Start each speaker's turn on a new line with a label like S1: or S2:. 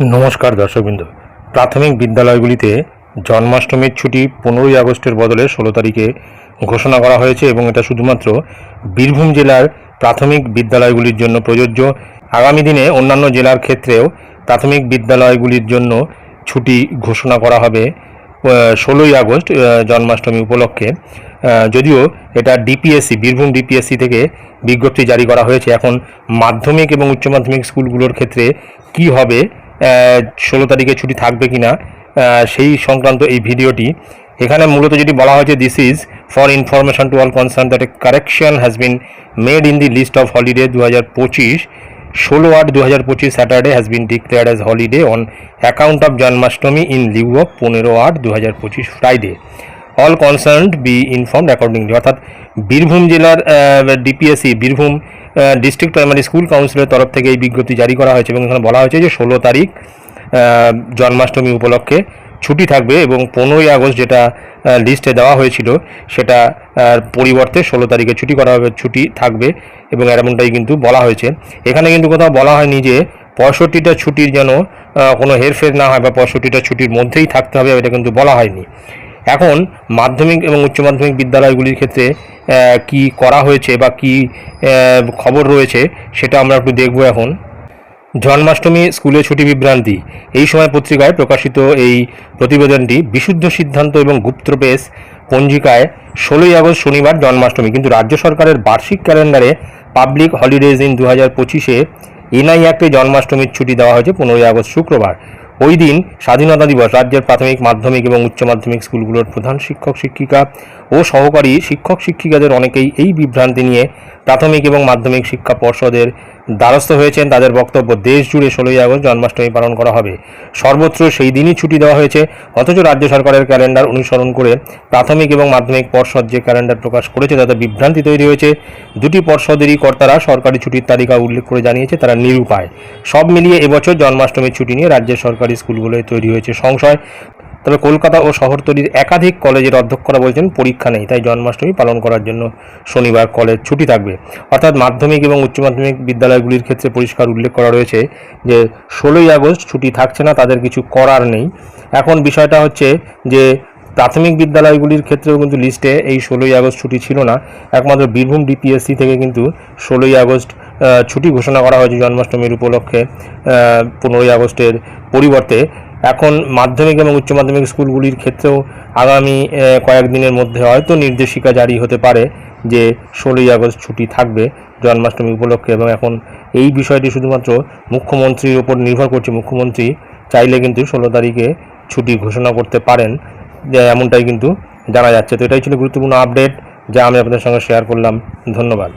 S1: নমস্কার দর্শকবৃন্দ। প্রাথমিক বিদ্যালয়গুলিতে জন্মাষ্টমীর ছুটি পনেরোই আগস্টের বদলে ষোলো তারিখে ঘোষণা করা হয়েছে এবং এটা শুধুমাত্র বীরভূম জেলার প্রাথমিক বিদ্যালয়গুলির জন্য প্রযোজ্য। আগামী দিনে অন্যান্য জেলার ক্ষেত্রেও প্রাথমিক বিদ্যালয়গুলির জন্য ছুটি ঘোষণা করা হবে ষোলোই আগস্ট জন্মাষ্টমী উপলক্ষে। যদিও এটা ডিপিএসসি, বীরভূম ডিপিএসসি থেকে বিজ্ঞপ্তি জারি করা হয়েছে। এখন মাধ্যমিক এবং উচ্চ মাধ্যমিক স্কুলগুলোর ক্ষেত্রে কি হবে ষোলো তারিখে ছুটি থাকবে কি না সেই সংক্রান্ত এই ভিডিওটি। এখানে মূলত যেটি বলা হয়েছে this is for information to all concern that a correction has been made in the list of holiday দু হাজার পঁচিশ। ষোলো আট দু হাজার পঁচিশ Saturday has been declared as holiday on account of Janmashtami in lieu of পনেরো আট দু হাজার পঁচিশ Friday all concern be informed accordingly অর্থাৎ বীরভূম জেলার DPSC Birbhum district primary school কাউন্সিলের তরফ থেকে এই বিজ্ঞপ্তি জারি করা হয়েছে এবং এখানে বলা হয়েছে যে ষোলো তারিখ জন্মাষ্টমী উপলক্ষে ছুটি থাকবে এবং পনেরোই আগস্ট যেটা লিস্টে দেওয়া হয়েছিল সেটা পরিবর্তে ষোলো তারিখে ছুটি করা হবে, ছুটি থাকবে এবং এমনটাই কিন্তু বলা হয়েছে। এখানে কিন্তু কোথাও বলা হয়নি যে পঁয়ষট্টিটা ছুটির যেন কোনো হেরফের না হয় বা পঁয়ষট্টিটা ছুটির মধ্যেই থাকতে হবে, এটা কিন্তু বলা হয়নি। এখন মাধ্যমিক এবং উচ্চ মাধ্যমিক বিদ্যালয়গুলির ক্ষেত্রে কি করা হয়েছে বা কি খবর রয়েছে সেটা আমরা একটু দেখব এখন। জন্মাষ্টমী স্কুলে ছুটি বিভ্রান্তি। এই সময় পত্রিকায় প্রকাশিত এই প্রতিবেদনটি বিশুদ্ধ সিদ্ধান্ত এবং গুপ্তপ্রেস পঞ্জিকায় ষোলোই আগস্ট শনিবার জন্মাষ্টমী। কিন্তু রাজ্য সরকারের বার্ষিক ক্যালেন্ডারে পাবলিক হলিডেজ ইন দু হাজার পঁচিশে এনআই অ্যাক্টে জন্মাষ্টমীর ছুটি দেওয়া হয়েছে পনেরোই আগস্ট শুক্রবার। ওই দিন স্বাধীনতা দিবস, রাজ্যের প্রাথমিক, মাধ্যমিক এবং উচ্চ মাধ্যমিক স্কুলগুলোর প্রধান শিক্ষক, শিক্ষিকা ও সহকারী শিক্ষক, শিক্ষিকাদের অনেকেই এই বিভ্রান্তি নিয়ে প্রাথমিক এবং মাধ্যমিক শিক্ষা পর্ষদের দ্বারস্থ হয়েছেন। তাদের বক্তব্য, দেশ জুড়ে ষোলোই আগস্ট জন্মাষ্টমী পালন করা হবে। সর্বত্র সেই দিনই ছুটি দেওয়া হয়েছে। অথচ রাজ্য সরকারের ক্যালেন্ডার অনুসরণ করে প্রাথমিক এবং মাধ্যমিক পর্ষদ যে ক্যালেন্ডার প্রকাশ করেছে, তাতে বিভ্রান্তি তৈরি হয়েছে। দুটি পর্ষদেরই কর্তারা সরকারি ছুটির তালিকা উল্লেখ করে জানিয়েছে, তারা নিরুপায়। সব মিলিয়ে এবছর জন্মাষ্টমীর ছুটি নিয়ে রাজ্যের সরকারি স্কুলগুলোয় তৈরি হয়েছে সংশয়। তবে কলকাতা ও শহরতলির একাধিক কলেজের অধ্যক্ষরা বলছেন, পরীক্ষা নেই, তাই জন্মাষ্টমী পালন করার জন্য শনিবার কলেজ ছুটি থাকবে। অর্থাৎ মাধ্যমিক এবং উচ্চ মাধ্যমিক বিদ্যালয়গুলির ক্ষেত্রে পরিষ্কার উল্লেখ করা রয়েছে যে, ষোলোই আগস্ট ছুটি থাকছে না, তাদের কিছু করার নেই। এখন বিষয়টা হচ্ছে যে, প্রাথমিক বিদ্যালয়গুলির ক্ষেত্রেও কিন্তু লিস্টে এই ষোলোই আগস্ট ছুটি ছিল না। একমাত্র বীরভূম ডিপিএসসি থেকে কিন্তু ষোলোই আগস্ট ছুটি ঘোষণা করা হয়েছে জন্মাষ্টমীর উপলক্ষে পনেরোই আগস্টের পরিবর্তে। এখন মাধ্যমিক এবং উচ্চ মাধ্যমিক স্কুলগুলির ক্ষেত্রেও আগামী কয়েকদিনের মধ্যে হয়তো নির্দেশিকা জারি হতে পারে যে ষোলোই আগস্ট ছুটি থাকবে জন্মাষ্টমী উপলক্ষে এবং এখন এই বিষয়টি শুধুমাত্র মুখ্যমন্ত্রীর ওপর নির্ভর করছে। মুখ্যমন্ত্রী চাইলে কিন্তু ষোলো তারিখে ছুটি ঘোষণা করতে পারেন এমনটাই কিন্তু জানা যাচ্ছে। তো এটাই ছিল গুরুত্বপূর্ণ আপডেট, যা আমি আপনাদের সঙ্গে শেয়ার করলাম। ধন্যবাদ।